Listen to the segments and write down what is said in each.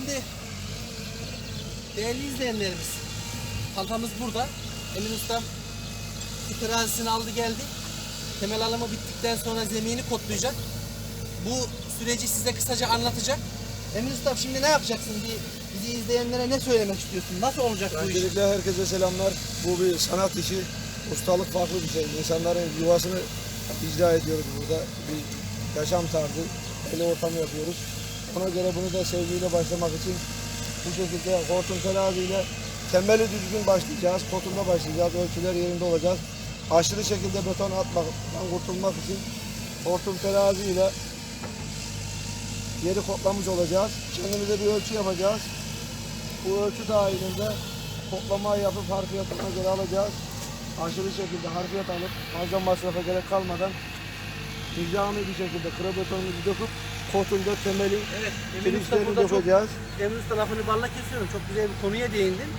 Şimdi değerli izleyenlerimiz Paltamız burada. Emin Ustam su terazisini aldı geldi. Temel alımı bittikten sonra zemini kodlayacak. Bu süreci size kısaca anlatacak. Emin Ustam şimdi ne yapacaksın? Bir, bizi izleyenlere ne söylemek istiyorsun? Nasıl olacak bu iş? Öncelikle herkese selamlar. Bu bir sanat işi. Ustalık farklı bir şey. İnsanların yuvasını icra ediyoruz burada. Bir yaşam tarzı. El ortamı yapıyoruz. Ona göre bunu da sevgiyle başlamak için bu şekilde hortum teraziyle temeli düzgün başlayacağız. Kotunda başlayacağız. Ölçüler yerinde olacak. Aşırı şekilde beton atmaktan kurtulmak için hortum teraziyle yeri kodlamış olacağız. Kendimize bir ölçü yapacağız. Bu ölçü dahilinde toplamayı yapıp harfiyatına göre alacağız. Aşırı şekilde harfiyat alıp fazla masrafa gerek kalmadan nizami bir şekilde kıra betonumuzu döküp kotunda temeli Evet, Emin Usta burada çok dökeceğiz. Emin Usta lafını balla kesiyorum. Çok güzel bir konuya değindin.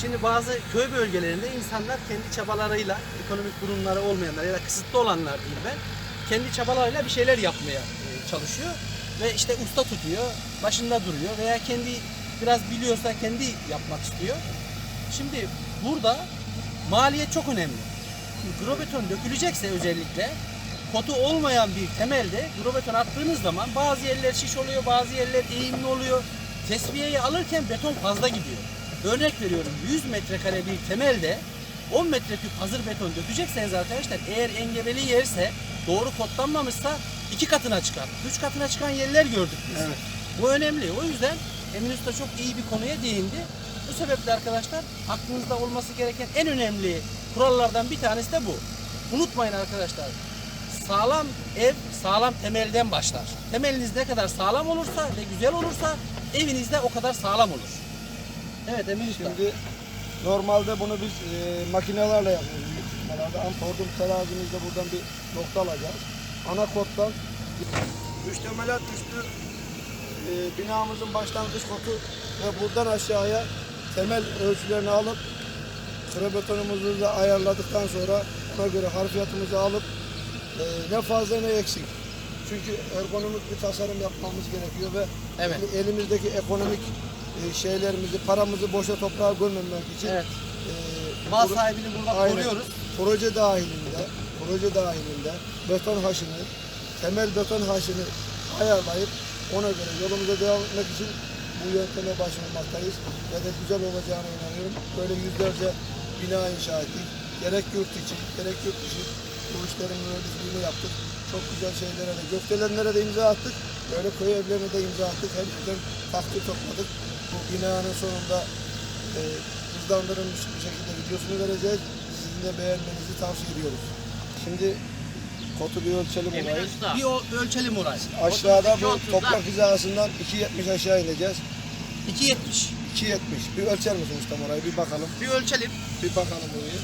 Şimdi bazı köy bölgelerinde insanlar kendi çabalarıyla, ekonomik durumları olmayanlar ya da kısıtlı olanlar diyeyim ben, kendi çabalarıyla bir şeyler yapmaya e, çalışıyor. Ve işte usta tutuyor, başında duruyor veya kendi biraz biliyorsa kendi yapmak istiyor. Şimdi burada maliyet çok önemli. Grobeton dökülecekse özellikle kotu olmayan bir temelde grobeton attığınız zaman bazı yerler şiş oluyor, bazı yerler eğimli oluyor. Tesviyeyi alırken beton fazla gidiyor. Örnek veriyorum 100 metrekare bir temelde 10 metreküp hazır beton dökecekseniz arkadaşlar eğer engebeli yerse doğru kodlanmamışsa iki katına çıkar. Üç katına çıkan yerler gördük biz. Evet. Bu önemli. O yüzden Emin Usta çok iyi bir konuya değindi. Bu sebeple arkadaşlar aklınızda olması gereken en önemli kurallardan bir tanesi de bu. Unutmayın arkadaşlar. Sağlam ev sağlam temelden başlar. Temeliniz ne kadar sağlam olursa ve güzel olursa eviniz de o kadar sağlam olur. Evet Emin Usta. Şimdi normalde bunu biz e, makinelerle yapıyoruz. Ama hortum terazimizde buradan bir nokta alacağız. Ana koddan müştemelat üstü e, binamızın başlangıç kodu ve buradan aşağıya temel ölçülerini alıp kıra betonumuzu da ayarladıktan sonra ona göre harfiyatımızı alıp e, ne fazla ne eksik. Çünkü ergonomik bir tasarım yapmamız gerekiyor ve Evet. elimizdeki ekonomik e, şeylerimizi, paramızı boşa toprağa gömmemek için Evet. e, Mal pro- sahibini burada Aynen. koruyoruz. Proje dahilinde, proje dahilinde beton haşını, temel beton haşını ayarlayıp ona göre yolumuza devam etmek için bu yönteme başvurmaktayız ve de güzel olacağına inanıyorum. Böyle yüzlerce bina inşa ettik. Gerek yurt içi, gerek yurt dışı bu işlerin mühendisliğini yaptık. Çok güzel şeylere de, gökdelenlere de imza attık. Böyle köy evlerine de imza attık. Her yerden takdir topladık. Bu binanın sonunda e, hızlandırılmış bir şekilde videosunu vereceğiz. Sizin de beğenmenizi tavsiye ediyoruz. Şimdi kotu bir ölçelim olayı. Bir o ölçelim orayı. Aşağıda bu 32-30'dan toprak hizasından 2.70 aşağı ineceğiz. 2.70. 2.70. Bir ölçer misin ustam orayı? Bir bakalım. Bir ölçelim. Bir bakalım orayı.